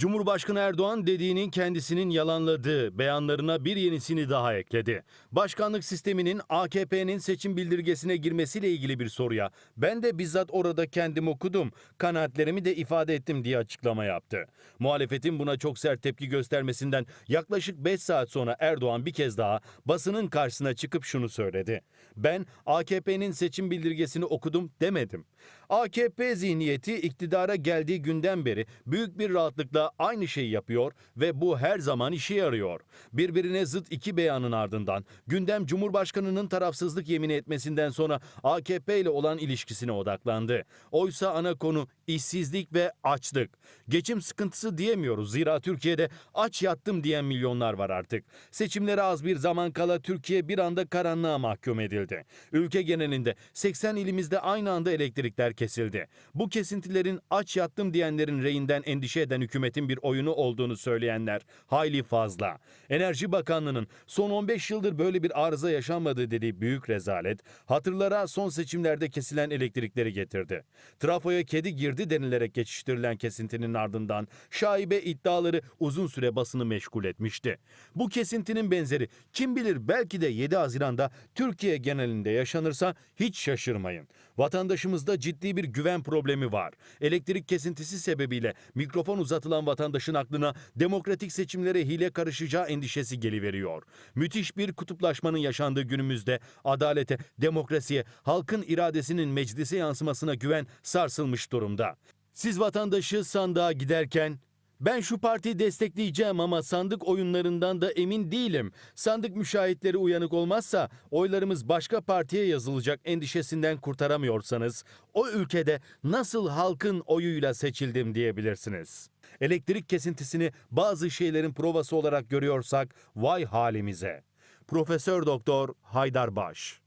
Cumhurbaşkanı Erdoğan dediğinin kendisinin yalanladığı beyanlarına bir yenisini daha ekledi. Başkanlık sisteminin AKP'nin seçim bildirgesine girmesiyle ilgili bir soruya ben de bizzat orada kendim okudum, kanaatlerimi de ifade ettim diye açıklama yaptı. Muhalefetin buna çok sert tepki göstermesinden yaklaşık 5 saat sonra Erdoğan bir kez daha basının karşısına çıkıp şunu söyledi. Ben AKP'nin seçim bildirgesini okudum demedim. AKP zihniyeti iktidara geldiği günden beri büyük bir rahatlıkla aynı şeyi yapıyor ve bu her zaman işe yarıyor. Birbirine zıt iki beyanın ardından gündem Cumhurbaşkanı'nın tarafsızlık yemini etmesinden sonra AKP ile olan ilişkisine odaklandı. Oysa ana konu işsizlik ve açlık. Geçim sıkıntısı diyemiyoruz zira Türkiye'de aç yattım diyen milyonlar var artık. Seçimlere az bir zaman kala Türkiye bir anda karanlığa mahkum edildi. Ülke genelinde 80 ilimizde aynı anda elektrikler kesildi. Bu kesintilerin aç yattım diyenlerin reyinden endişe eden hükümetin bir oyunu olduğunu söyleyenler hayli fazla. Enerji Bakanlığı'nın son 15 yıldır böyle bir arıza yaşanmadığı dediği büyük rezalet hatırlara son seçimlerde kesilen elektrikleri getirdi. Trafoya kedi girdi denilerek geçiştirilen kesintinin ardından şaibe iddiaları uzun süre basını meşgul etmişti. Bu kesintinin benzeri kim bilir belki de 7 Haziran'da Türkiye genelinde yaşanırsa hiç şaşırmayın. Vatandaşımızda ciddi bir güven problemi var. Elektrik kesintisi sebebiyle mikrofon uzatılan vatandaşın aklına demokratik seçimlere hile karışacağı endişesi geliveriyor. Müthiş bir kutuplaşmanın yaşandığı günümüzde adalete, demokrasiye, halkın iradesinin meclise yansımasına güven sarsılmış durumda. Siz vatandaşı sandığa giderken ben şu partiyi destekleyeceğim ama sandık oyunlarından da emin değilim. Sandık müşahitleri uyanık olmazsa oylarımız başka partiye yazılacak endişesinden kurtaramıyorsanız o ülkede nasıl halkın oyuyla seçildim diyebilirsiniz. Elektrik kesintisini bazı şeylerin provası olarak görüyorsak vay halimize. Profesör Doktor Haydar Baş